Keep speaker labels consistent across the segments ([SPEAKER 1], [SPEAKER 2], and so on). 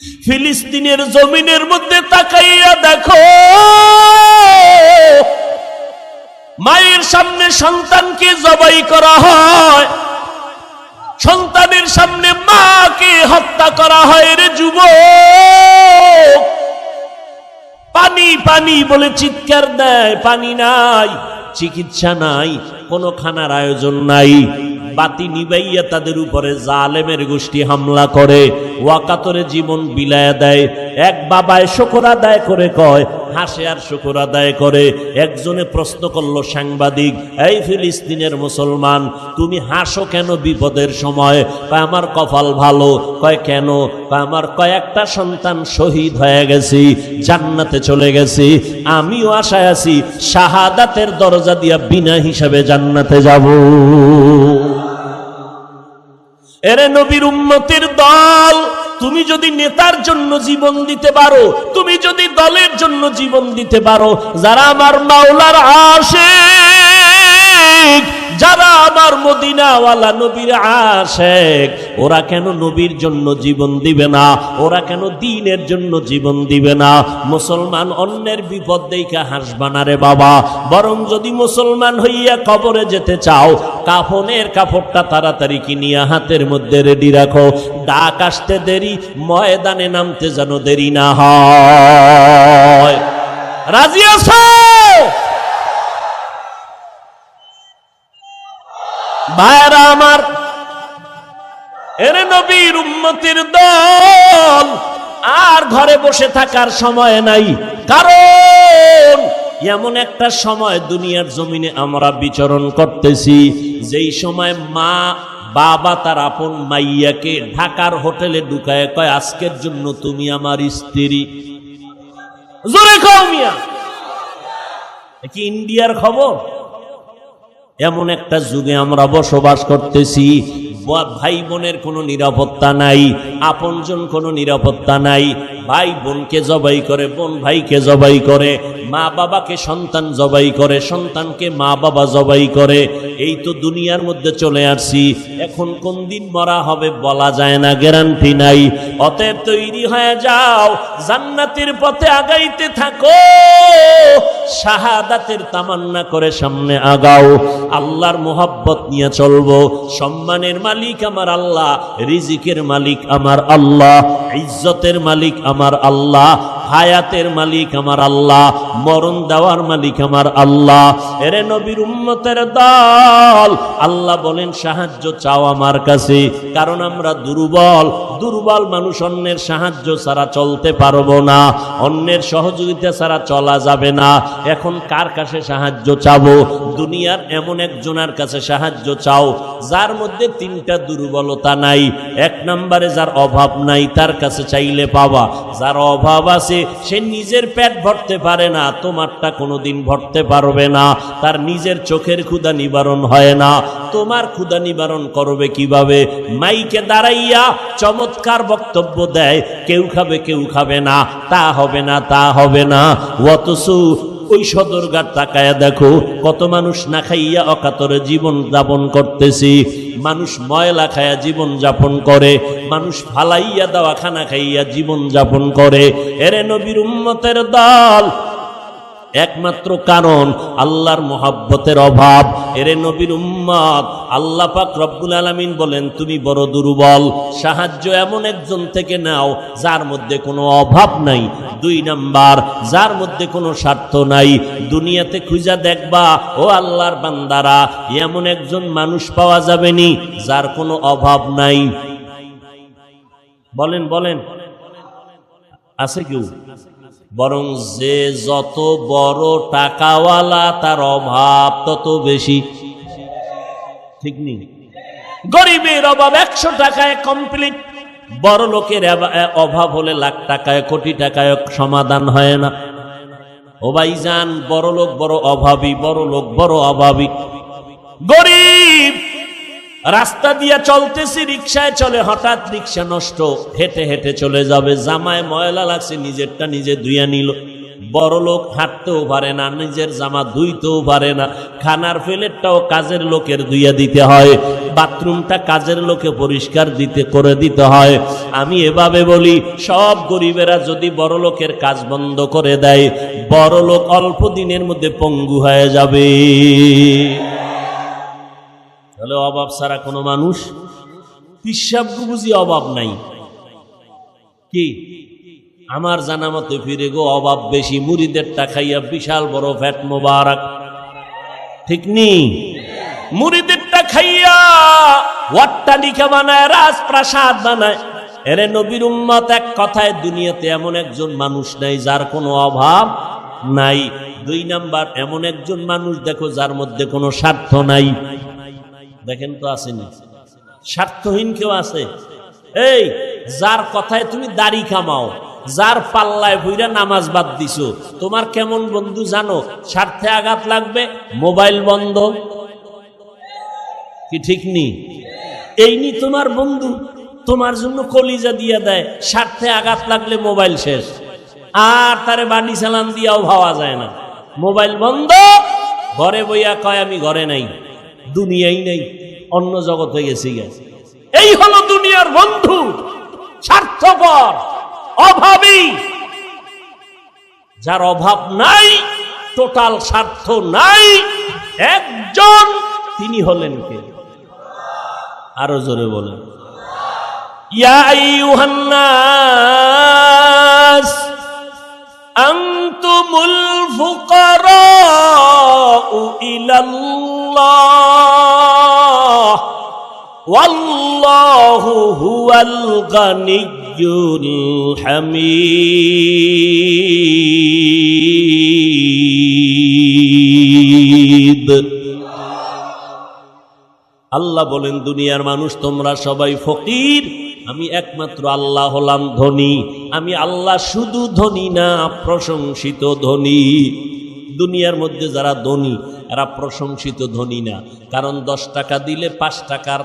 [SPEAKER 1] ফিলিস্তিনের জমিনের মধ্যে তাকাইয়া দেখো। মায়ের সামনে সন্তানকে জবাই করা হয়। সন্তানের সামনে মাকে হত্যা করা হয় রে যুব পানি পানি বলে চিৎকার দেয়, পানি নাই, চিকিৎসা নাই কোনো খানার আয়োজন নাই। বাতি নিবাইয়া তাদের উপরে জালেমের গোষ্ঠী হামলা করে। ওয়াকাতরে জীবন বিলায়া দেয়। এক বাবায় শকর আদায় করে কয়, হাসে আর শকর আদায় করে। একজনে প্রশ্ন করল সাংবাদিক, এই ফিলিস্তিনের মুসলমান, তুমি হাসো কেন বিপদের সময়? কয়, আমার কপাল ভালো। কয়, কেন? কয়, আমার কয়েকটা সন্তান শহীদ হয়ে গেছি, জান্নাতে চলে গেছি। আমিও আশায় আছি, শাহাদাতের দরজা দিয়া বিনা হিসাবে জান্নাতে যাব। এরে নবীর উম্মতের দল, তুমি যদি নেতার জন্য জীবন দিতে পারো, তুমি যদি দলের জন্য জীবন দিতে পারো, যারা আমার মাওলার আসে যারা আমার মদিনাওয়ালা নবীর আশেক, ওরা কেন নবীর জন্য জীবন দিবে না? ওরা কেন দিনের জন্য জীবন দিবে না? মুসলমান অন্যের বিপদ দেখে হাসবা না রে বাবা। বরং যদি মুসলমান হইয়া কবরে যেতে চাও, কাফনের কাপড়টা তাড়াতাড়ি কিনিয়া হাতের মধ্যে রেডি রাখো। ডাক আসতে দেরি, ময়দানে নামতে যেন দেরি না হয়। রাজি আছো? ভাইরা আমার, এরে নবীর উম্মতির দল, আর ঘরে বসে থাকার সময় নাই। কারণ, এমন একটা সময় দুনিয়ার জমিনে আমরা বিচরণ করতেছি, যেই সময় মা, বাবা তার আপন মাইয়াকে ঢাকার হোটেলে ঢুকায় কয়, আজকের জন্য তুমি আমার স্ত্রী। জোরে খাও মিয়া। কি ইন্ডিয়ার খবর? এমন একটা যুগে আমরা বসবাস করতেছি। ভাই বোনের কোনো নিরাপত্তা নাই, আপনজন কোনো নিরাপত্তা নাই ভাই বোনকে জবাই করে, বোন ভাইকে জবাই করে, মা বাবাকে সন্তান জবাই করে, সন্তানকে মা বাবা জবাই করে। এই তো দুনিয়ার মধ্যে চলে আসছি। এখন কোন দিন মরা হবে বলা যায় না গ্যারান্টি নাই। অতএব তৈরি হয়ে যাও, জান্নাতের পথে আগাইতে থাকো। শাহাদাতের তামান্না করে সামনে আগাও। আল্লাহর মোহাব্বত নিয়ে চলবো। সম্মানের মালিক আমার আল্লাহ, রিজিকের মালিক আমার আল্লাহ, ইজ্জতের মালিক আমার আল্লাহ হায়াতের মালিক আমার আল্লাহ, মরণ দেওয়ার মালিক আমার আল্লাহ। এরে নবীর উম্মতের দল, আল্লাহ বলেন, সাহায্য চাও আমার কাছে, কারণ আমরা দুর্বল। দুর্বল মানুষ অন্যের সাহায্য ছাড়া চলতে পারব না, অন্যের সহযোগিতা ছাড়া চলা যাবে না। এখন কার কাছে সাহায্য চাবো? দুনিয়ার এমন একজনের কাছে সাহায্য চাও, যার মধ্যে তিনটা দুর্বলতা নাই। এক নম্বরে যার অভাব নাই, তার কাছে চাইলে পাবা। যার অভাব আছে সে নিজের পেট ভরতে পারে না, তোমারটা কোনোদিন ভরতে পারবে না, তার নিজের চোখের ক্ষুদা নিবারণ হয় না। তোমার ক্ষুদা নিবারণ করবে কীভাবে? মাইকে দাঁড়াইয়া চমৎকার বক্তব্য দেয়, কেউ খাবে কেউ খাবে না, তা হবে না, তা হবে না। অথচ ওই সদরঘাট তাকায়া দেখো, কত মানুষ না খাইয়া অকাতরে জীবন যাপন করতেছি। মানুষ ময়লা খাইয়া জীবন যাপন করে, মানুষ ফালাইয়া দাওয়া খানা খাইয়া জীবন যাপন করে। এরে নবীর উম্মতের দল একমাত্র কারণ আল্লাহর মোহাব্বতের অভাব। এরে নবীর উম্মত, আল্লাহ পাক রব্বুল আলামিন বলেন, তুমি বড় দুর্বল, সাহায্য এমন একজন থেকে নাও যার মধ্যে কোনো অভাব নাই। দুই নাম্বার, যার মধ্যে কোনো স্বার্থ নাই। দুনিয়াতে খুঁজা দেখবা, ও আল্লাহর বান্দারা, এমন একজন মানুষ পাওয়া যাবেনি যার কোনো অভাব নাই। বলেন বলেন। আছে কেউ? বরং যে যত বড় টাকাওয়ালা তার অভাব তত বেশি। ঠিক নেই? গরিবের অভাব একশো টাকায় কমপ্লিট বড় লোকের অভাব হলে লাখ টাকায়, কোটি টাকায় সমাধান হয় না। ও ভাই যান, বড় লোক বড় অভাবী, বড় লোক বড় অভাবী। গরিব রাস্তা দিয়া চলতেছি, রিক্সায় চলে, হঠাৎ রিক্সা নষ্ট, হেঁটে হেঁটে চলে যাবে। জামায় ময়লা লাগছে, নিজেরটা নিজে ধুইয়া নিল। বড় লোক হাঁটতেও পারে না, নিজের জামা ধুইতেও পারে না। খানার প্লেটটাও কাজের লোকের ধুইয়া দিতে হয়। বাথরুমটা কাজের লোকে পরিষ্কার দিতে, করে দিতে হয়। আমি এভাবে বলি, সব গরিবেরা যদি বড় লোকের কাজ বন্ধ করে দেয়, বড় লোক অল্প দিনের মধ্যে পঙ্গু হয়ে যাবে। তাহলে অভাব ছাড়া কোনো মানুষ পিসাব বুঝি অভাব নাই। কি? আমার জানা মতে ফিরে গো, অভাব বেশি। মুড়িদেরটা খাইয়া বিশাল বড় ফ্যাট মোবারক। ঠিক নি? মুড়িদেরটা খাইয়া অট্টালিকা বানায়, রাজপ্রাসাদ বানায়। এরে নবীর উম্মত, এক কথায় দুনিয়াতে এমন একজন মানুষ নাই যার কোনো অভাব নাই। দুই নাম্বার, এমন একজন মানুষ দেখো যার মধ্যে কোনো স্বার্থ নাই। দেখেন তো আসেনি। স্বার্থহীন কেউ আছে? এই, যার কথায় তুমি দাড়ি কামাও যার পাল্লায় ভুইরা নামাজ বাদ দিছো, তোমার কেমন বন্ধু জানো? স্বার্থে আঘাত লাগবে, মোবাইল বন্ধ। কি ঠিক নি? এই নি তোমার বন্ধু, তোমার জন্য কলিজা দিয়ে দেয়, স্বার্থে আঘাত লাগলে মোবাইল শেষ। আর তারে বাড়ি চালান দিয়াও ভাবা যায় না। মোবাইল বন্ধ, ঘরে বইয়া কয়, আমি ঘরে নাই। দুনিয়াই নেই, অন্য জগৎ হয়ে গেছি এই হলো দুনিয়ার বন্ধু, স্বার্থপর, অভাবী। যার অভাব নাই, টোটাল স্বার্থ নাই, একজন, তিনি হলেন কে? আরও জোরে বলেন। ইয়া নাস আনতুমুল ইলাল্লাহ। ওয়াল্লাহু হুয়াল গানিয়্যুল হামিদ। আল্লাহ বলেন, দুনিয়ার মানুষ, তোমরা সবাই ফকির। আমি একমাত্র আল্লাহ হলাম ধনী। আমি আল্লাহ শুধু ধনী না, প্রশংসিত ধনী। দুনিয়ার মধ্যে যারা ধনী, এরা প্রশংসিত ধনী না। কারণ দশ টাকা দিলে পাঁচ টাকার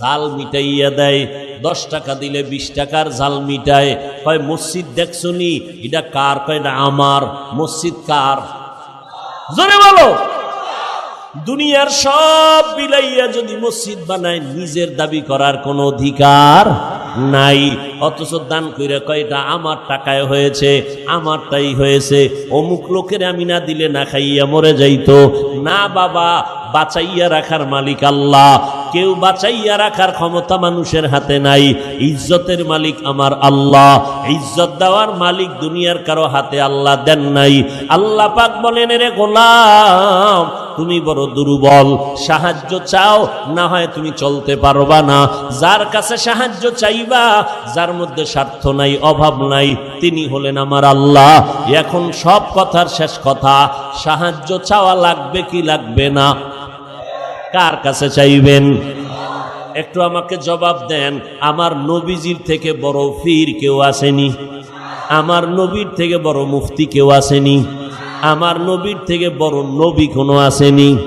[SPEAKER 1] জাল মিটাইয়া দেয়, দশ টাকা দিলে বিশ টাকার জাল মিটায়। কয়, মসজিদ দেখছনি? এটা কার? কয়, না, আমার। মসজিদ কার? জোরে বলো। দুনিয়ার সব বিলাইয়া যদি মসজিদ বানায়, নিজের দাবি করার কোনো অধিকার নাই। অথচ দান কইরা কয়টা? আমার টাকায় হয়েছে, আমারটাই হয়েছে। অমুক লোকের আমি না দিলে না খাইয়া মরে যাইতো। না বাবা, বাঁচাইয়া রাখার মালিক আল্লাহ। কেউ বাঁচাইয়া রাখার ক্ষমতা মানুষের হাতে নাই। ইজ্জতের মালিক আমার আল্লাহ। ইজ্জত দেওয়ার মালিক দুনিয়ার কারও হাতে আল্লাহ দেন নাই। আল্লাহ পাক বলেন রে গোলাম তুমি বড় দুর্বল। সাহায্য চাও, না হয় তুমি চলতে পারবা না। যার কাছে সাহায্য চাইবা, যার মধ্যে স্বার্থ নাই, অভাব নাই, তিনি হলেন আমার আল্লাহ। এখন সব কথার শেষ কথা, সাহায্য চাওয়া লাগবে কি লাগবে না? কার কাছে চাইবেন? একটু আমাকে জবাব দেন, আমার নবীজির থেকে বড় ফির কেউ আসেনি? আমার নবীর থেকে বড় মুফতি কেউ আসেনি? আমার নবীর থেকে বড় নবী কোনো আসেনি।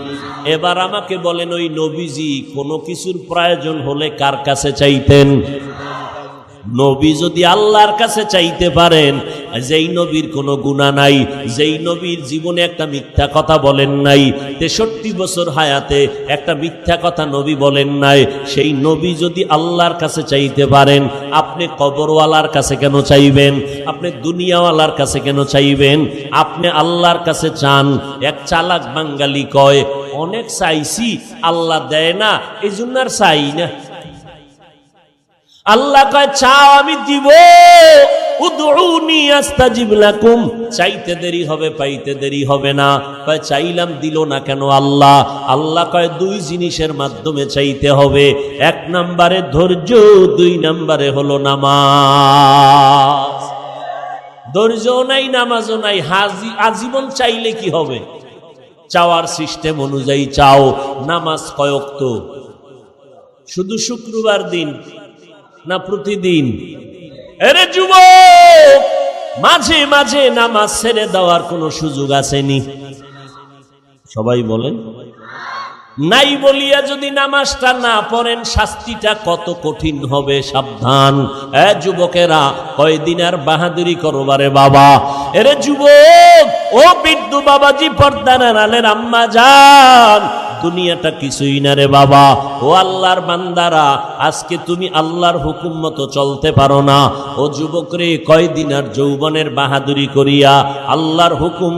[SPEAKER 1] এবার আমাকে বলেন, ওই নবীজি কোনো কিছুর প্রয়োজন হলে কার কাছে চাইতেন? নবী যদি আল্লাহর কাছে চাইতে পারেন, যেই নবীর কোনো গুণা নাই, যেই নবীর জীবনে একটা মিথ্যা কথা বলেন নাই, তেষট্টি বছর হায়াতে একটা মিথ্যা কথা নবী বলেন নাই, সেই নবী যদি আল্লাহর কাছে চাইতে পারেন, আপনি কবরওয়ালার কাছে কেন চাইবেন? আপনি দুনিয়াওয়ালার কাছে কেন চাইবেন? আপনি আল্লাহর কাছে চান, এক চালাক বাঙ্গালি কয়, অনেক চাইছি, আল্লাহ দেয় না এই জন্য আর চাই না। আল্লাহ কয়, চাও, আমি দিব। উদউনি আস্তাজিব লাকুম। চাইতে দেরি হবে, পাইতে দেরি হবে না। কয়, চাইলাম, দিল না কেন আল্লাহ? আল্লাহ কয়, দুই জিনিসের মাধ্যমে চাইতে হবে। এক নম্বরে ধৈর্য, দুই নম্বরে হলো নামাজ। ধৈর্য নাই, নামাজও নাই। হাজি, আজীবন চাইলে কি হবে? চাওয়ার সিস্টেম অনুযায়ী চাও। নামাজ কয়ক তো শুধু শুক্রবার দিন। না প্রতিদিন? এরে যুবক, মাঝে মাঝে নামাজ ছেড়ে দেওয়ার কোনো সুযোগ আসেনি। সবাই বলেন, নাই বলিয়া যদি নামাজটা না পড়েন, শাস্তিটা কত কঠিন হবে, সাবধান। এ যুবকেরা, কয়দিন আর বাহাদুরি করবারে বাবা। এরে যুবক, ও বিদ্যু বাবাজি পর্দা নালের আম্মা যান। দুনিয়াটা কিছুই না রে বাবা। ও আল্লাহর বান্দারা, আজকে তুমি আল্লাহর হুকুম মতো চলতে পারো না। ও যুবক রে কয়দিন আর যৌবনের বাহাদুরি করিয়া আল্লাহর হুকুম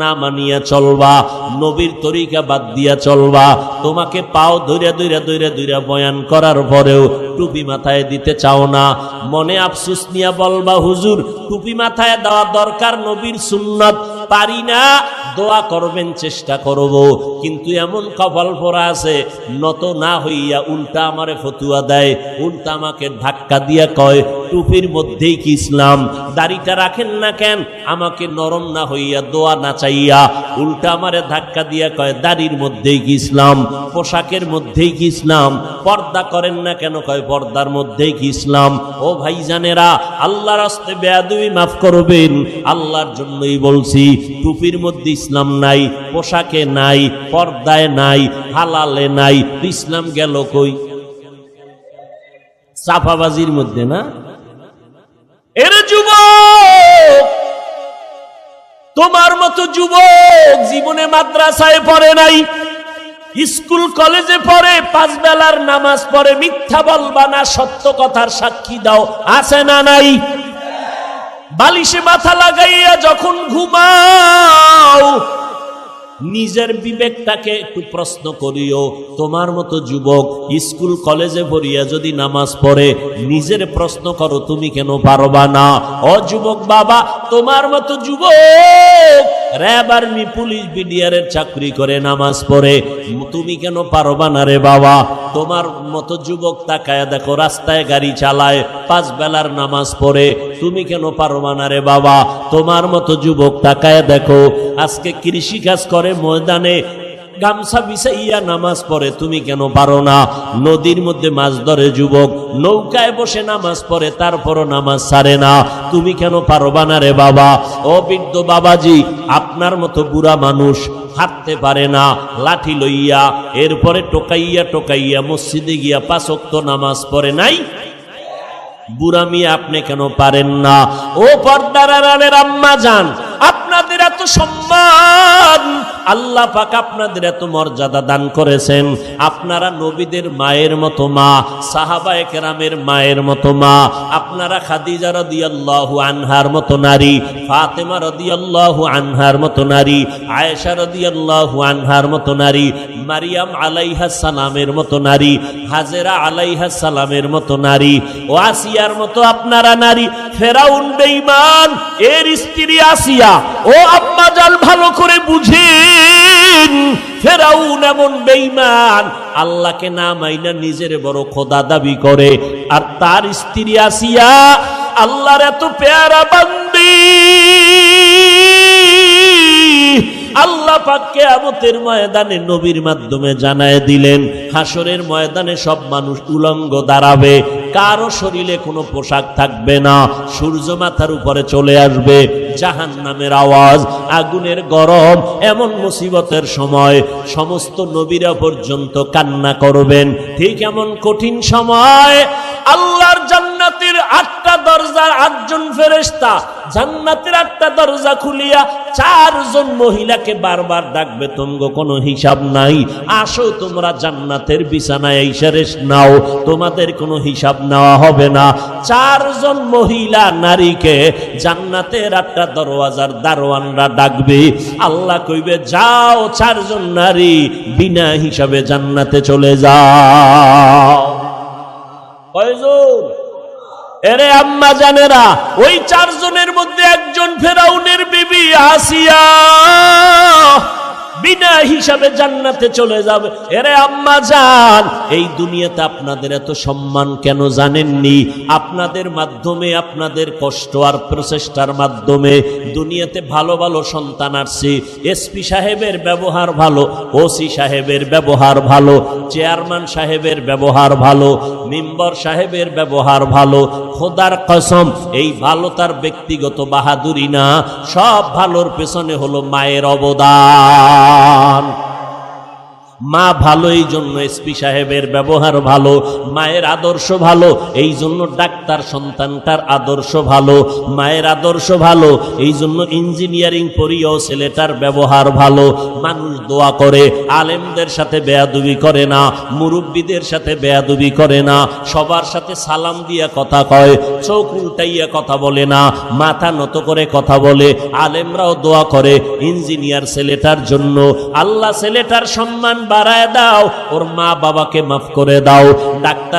[SPEAKER 1] না মানিয়া চলবা, নবীর তরিকা বাদ দিয়া চলবা। তোমাকে পাও ধৈরা ধৈরা ধৈরা ধৈরা বয়ান করার পরেও টুপি মাথায় দিতে চাও না। মনে আফসুস নিয়া বলবা, হুজুর, টুপি মাথায় দেওয়া দরকার নবীর সুন্নত। পারি না। দোয়া করবেন, চেষ্টা করব। কিন্তু এমন কপাল পরা আছে, নত না হইয়া উল্টা আমারে ফতুয়া দেয়, উল্টা আমাকে ধাক্কা দিয়া কয় টুপির মধ্যেই কি ইসলাম? দাড়িটা রাখেন না কেন? আমাকে নরম না হইয়া, দোয়া না চাইয়া উল্টা আমারে ধাক্কা দিয়া কয়, দাড়ির মধ্যেই কি ইসলাম? পোশাকের মধ্যেই কি ইসলাম? পর্দা করেন না কেন? কয়, পর্দার মধ্যেই কি ইসলাম? ও ভাইজানেরা, আল্লাহর হস্তে বেয়াদুই মাফ করবেন। আল্লাহর জন্যই বলছি, টুপির মধ্যে ইসলাম নাই, পোশাকে নাই, পর্দায় নাই, হালালে নাই। ইসলাম গেল কই? চাপাবাজির মধ্যে না? এর যুবক, তোমার মতো যুবক জীবনে মাদ্রাসায় পড়ে নাই, স্কুল কলেজে পড়ে, পাঁচ বেলার নামাজ পড়ে, মিথ্যা বলবা না, সত্য কথার সাক্ষী দাও, আছে না নাই? বালিশে মাথা লাগাইয়া যখন ঘুমাও নিজের বিবেকটাকে একটু প্রশ্ন করিও। তোমার মতো যুবক স্কুল, কলেজে পড়িয়া যদি নামাজ পড়ে, নিজের প্রশ্ন করো, তুমি কেন পারবা না? ও যুবক বাবা, তোমার মতো যুবক র্যাব পুলিশ বিডিআরের চাকরি করে নামাজ পড়ে, তুমি কেন পারবা না রে বাবা? তোমার মতো যুবক তাকায় দেখো, রাস্তায় গাড়ি চালায়, পাঁচ বেলার নামাজ পড়ে, তুমি কেন পারবা না রে বাবা? তোমার মতো যুবক তাকায় দেখো, আজকে কৃষি কাজ করে ময়দানে গামছা বিছাইয়া নামাজ পড়ে, তুমি কেন পারো না? নদীর মধ্যে মাছ ধরে যুবক, নৌকায় বসে নামাজ পড়ে, তারপরও নামাজ ছাড়ে না। তুমি কেন পারবা না রে বাবা? ও বৃদ্ধ বাবাজি, আপনার মতো বুড়া মানুষ হাঁটতে পারে না, লাঠি লইয়া, এরপরে টোকাইয়া টোকাইয়া মসজিদে গিয়া পাঁচক্ত নামাজ পড়ে নাই? বুড়া মিয়া, আপনি কেন পারেন না? ও পর্দার আম্মা যান, আপনাদের এত সম্মান আল্লাহ পাক আপনাদের এত মর্যাদা দান করেছেন। আপনারা নবীদের মায়ের মতো মা, সাহাবায়ে কেরামের মায়ের মতো মা, আপনারা খাদিজা রাদিয়াল্লাহু আনহার মতো নারী, ফাতেমা রাদিয়াল্লাহু আনহার মতো নারী, আয়েশা রাদিয়াল্লাহু আনহার মতো নারী, মারিয়াম আলাইহা সালামের মতো নারী, হাজেরা আলাইহা সালামের মতো নারী, ও আসিয়ার মতো আপনারা নারী, ফেরাউন, বেঈমান, এর স্ত্রী আসিয়া, ও আম্মা জান ভালো করে বুঝেন, ফেরাউন এমন বেঈমান, আল্লাহকে না মাইনা নিজের বড় খোদা দাবি করে। আর তার স্ত্রী আসিয়া আল্লাহর এত পেয়ারা বান্দি, আল্লাহ পাককে আমতের ময়দানে নবীর মাধ্যমে জানায় দিলেন হাসরের ময়দানে সব মানুষ উলঙ্গ দাঁড়াবে। কারও শরীরে কোনো পোশাক থাকবে না। সূর্য মাথার উপরে চলে আসবে জাহান নামের আওয়াজ, আগুনের গরম, এমন মুসিবতের সময় সমস্ত নবীরা পর্যন্ত কান্না করবেন। ঠিক এমন কঠিন সময় আল্লাহর জান্নাতের আটটা দরজার আটজন ফেরেস্তা জান্নাতের আটটা দরজা খুলিয়া চারজন মহিলাকে বারবার ডাকবে তঙ্গ কোনো হিসাব নাই। আসো তোমরা জান্নাতের বিছানায় রেস্ট নাও। তোমাদের কোনো হিসাব নেওয়া হবে না। চারজন মহিলা, নারীকে জান্নাতের আটটা দরওয়াজার দারোয়ানরা ডাকবে, আল্লাহ কইবে, যাও চারজন নারী বিনা হিসাবে জান্নাতে চলে যাও। এরে আম্মা জানেরা ওই চারজনের মধ্যে একজন ফেরাউনের বিবি আসিয়া বিনা হিসাবে জান্নাতে চলে যাবে। এরে আম্মা জান, এই দুনিয়াতে আপনাদের এত সম্মান কেন জানেননি? আপনাদের মাধ্যমে, আপনাদের কষ্ট আর প্রচেষ্টার মাধ্যমে দুনিয়াতে ভালো ভালো সন্তান আসছে। এসপি সাহেবের ব্যবহার ভালো, ওসি সাহেবের ব্যবহার ভালো, চেয়ারম্যান সাহেবের ব্যবহার ভালো, মেম্বার সাহেবের ব্যবহার ভালো, খোদার কসম, এই ভালো তার ব্যক্তিগত বাহাদুরি না, সব ভালোর পেছনে হলো মায়ের অবদান। দান মা ভালো এই জন্য এসপি সাহেবের ব্যবহার ভালো, মায়ের আদর্শ ভালো, এই জন্য ডাক্তার সন্তানটার আদর্শ ভালো, মায়ের আদর্শ ভালো, এই জন্য ইঞ্জিনিয়ারিং পড়িয়েও ছেলেটার ব্যবহার ভালো, মানুষ দোয়া করে, আলেমদের সাথে বেয়াদুবি করে না, মুরব্বীদের সাথে বেয়াদুবি করে না, সবার সাথে সালাম দিয়া কথা কয়, চোখ উল্টাইয়া কথা বলে না, মাথা নত করে কথা বলে, আলেমরাও দোয়া করে, ইঞ্জিনিয়ার ছেলেটার জন্য, আল্লাহ ছেলেটার সম্মান বাড়ায় দাও ওর মা বাবাকে মাফ করে দাও। ডাক্তার